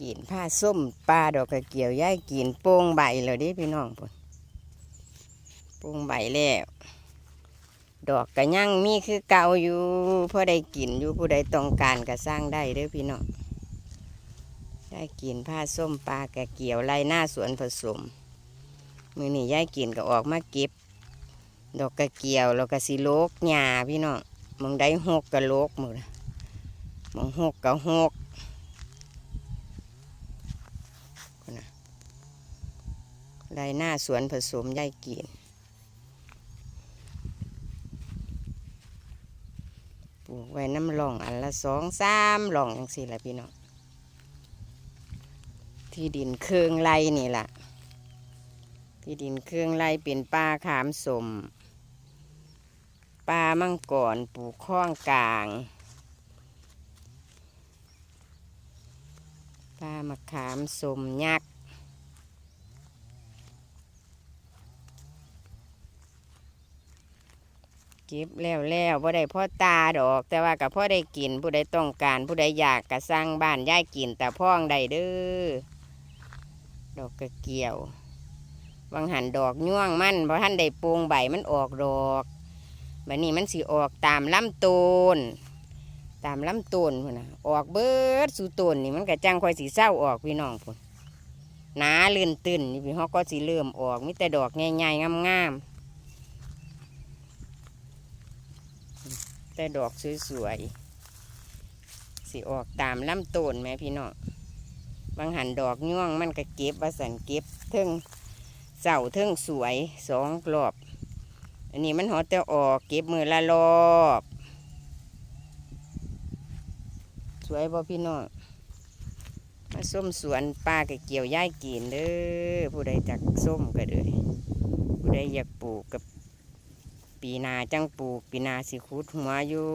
กินผ้าส้มปลาดอกกระเกี่ยวย่ายกินโป่งใบเลยดิพี่น้องพุ่นโป่งใบแล้วดอกกระยั่งมีคือเก่าอยู่พอได้กินอยู่ผู้ใดต้องการก็สร้างได้เด้อพี่น้องได้กินผ้าส้มปลากระเกี่ยวไรหน้าสวนผสมมือนี่ย่ายกินก็ออกมาเก็บ ดอกกระเกี่ยวแล้วก็สิโลกหญ้าพี่น้องมึงได้หกกะโลกมือมึงหกกะหกคนน่ะ ไรหน้าสวนผสมย่ายกินปลูกไว้น้ำหล่องอันละสองสามหล่องจังสี่ละพี่น้องที่ดินเครื่องไรนี่แหละที่ดินเครื่องไรเป็นป่าขามสมป่ามังกรปลูกข้องกลางป่ามะขามสมยักษ์ ก็บแล้วแล้วบ่ได้พ่อตาดอก แต่ว่ากับพ่อได้กินผู้ใดต้องการผู้ใดอยากกะสร้างบ้านย้ายกินแต่พ่องได้เด้อดอกกระเกี่ยวบางหันดอกย่วงมันเพราะท่านได้ปลูงใบมันออกดอกบัดนี้มันสิออกตามลำต้นตามลำต้นพุ่นนะออกเบิดสู่ต้นนี่มันก็จังคอยสีเศร้าออกพี่น้องพุ่นหนาลื่นตื่นนี่พี่ฮอกก็สิเริ่มออกมีแต่ดอกใหญ่ๆงามๆ แต่ดอกสวยๆสิออกตามลำต้นไหมพี่น้องบางหันดอกย่วงมันก็เก็บว่าสันเก็บเทิงเสาเทิงสวยสองรอบ อันนี้มันหอแต่ออกเก็บมือละรอบ สวยบ่พี่น้องมาส้มสวนป้าก็เกี่ยวย่ายกินเด้อผู้ใดจักส้มก็เลยผู้ใดอยากปลูกกับ ปีนาจังปลูกปีนาสิคุดหัวอยู่